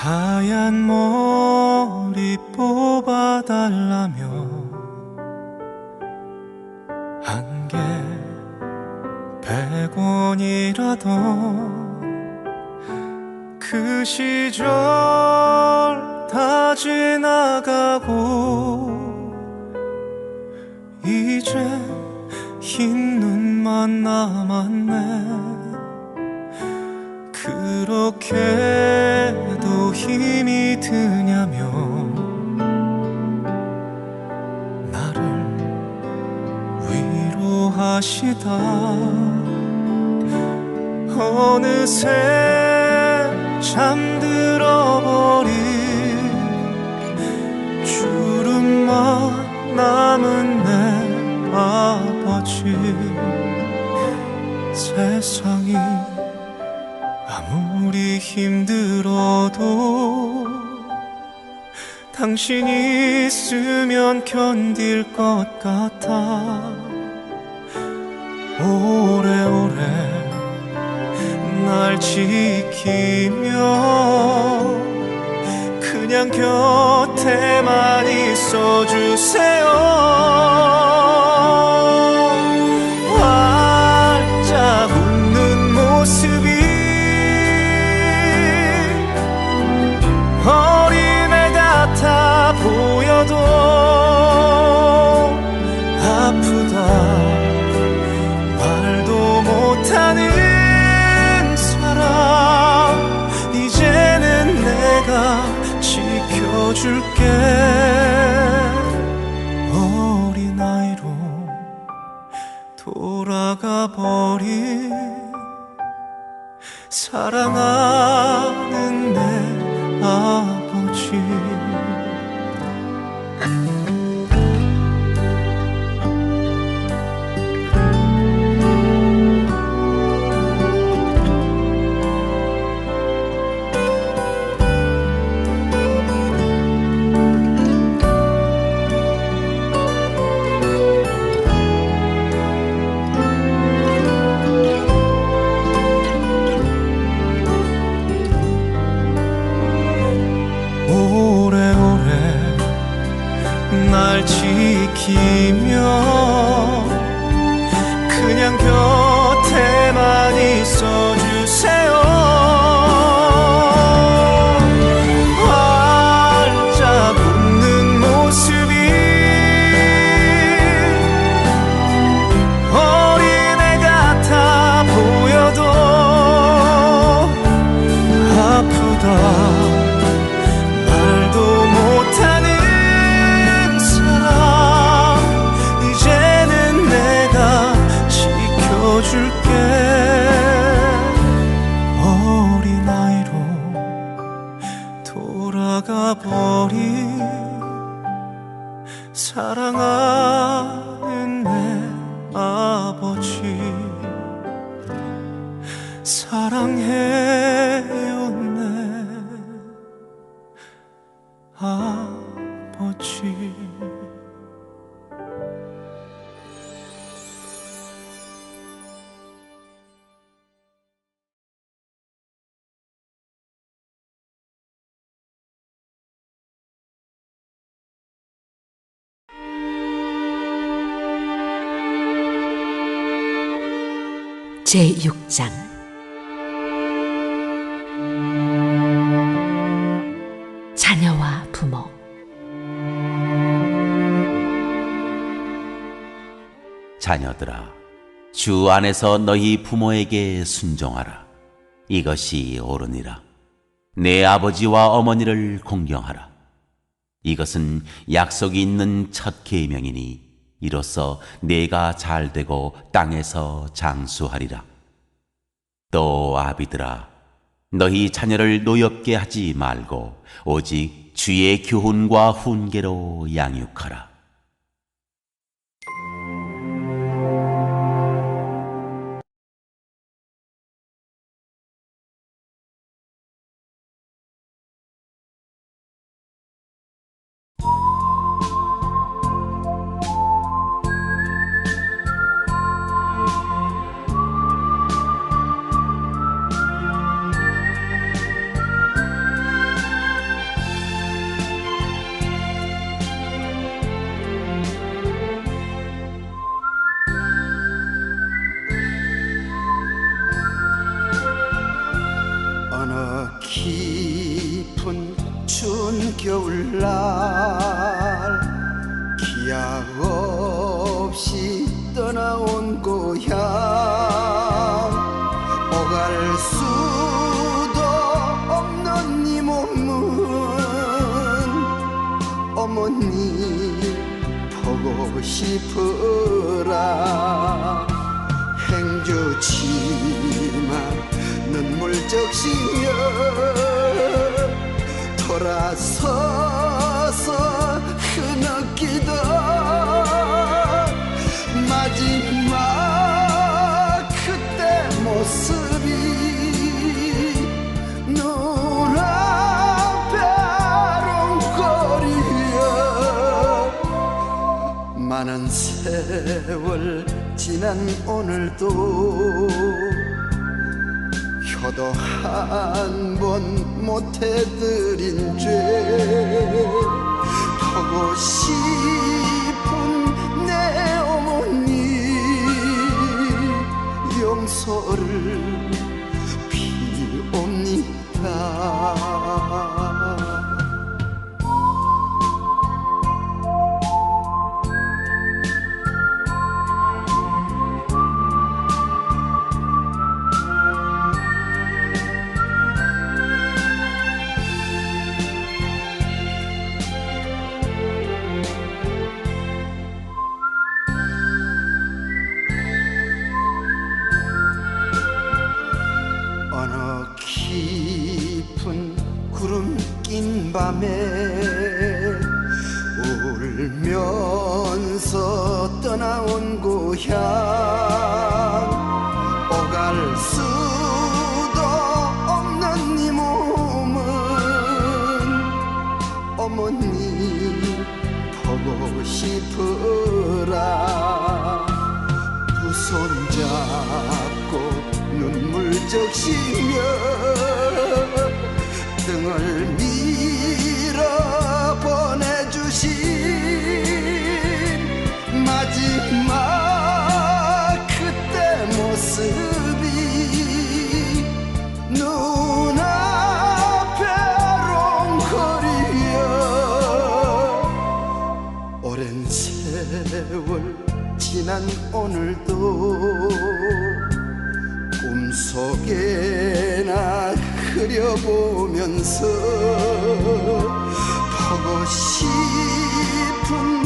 하얀 머리 뽑아달라며 한 개 백원이라도 그 시절 다 지나가고 이제 흰 눈만 남았네. 그렇게도 힘이 드냐며 나를 위로하시다. 어느새 잠들어버린 주름만 남은 내 아버지. 세상이 아무리 힘들어도 당신 있으면 견딜 것 같아. 오래오래 날 지키며 그냥 곁에만 있어주세요 지켜줄게. 어린아이로 돌아가 버린 사랑하 날 지키며 제6장 자녀와 부모 자녀들아, 주 안에서 너희 부모에게 순종하라. 이것이 옳으니라. 내 아버지와 어머니를 공경하라. 이것은 약속이 있는 첫 계명이니 이로써 내가 잘 되고 땅에서 장수하리라. 또 아비들아, 너희 자녀를 노엽게 하지 말고 오직 주의 교훈과 훈계로 양육하라. 기약 없이 떠나온 고향 오갈 수도 없는 이 몸은 어머니 보고 싶어라. 행주치마 눈물 적시며 돌아서서 지난 오늘도 효도 한 번 못해드린 죄 보고 싶은 내 어머니 용서를 낀 밤에 울면서 떠나온 고향. 오갈 수도 없는 이 몸은 어머니 보고 싶어라. 두 손 잡고 눈물 적시며 등을 밀 세월 지난 오늘도 꿈속에나 흐려보면서 보고 싶은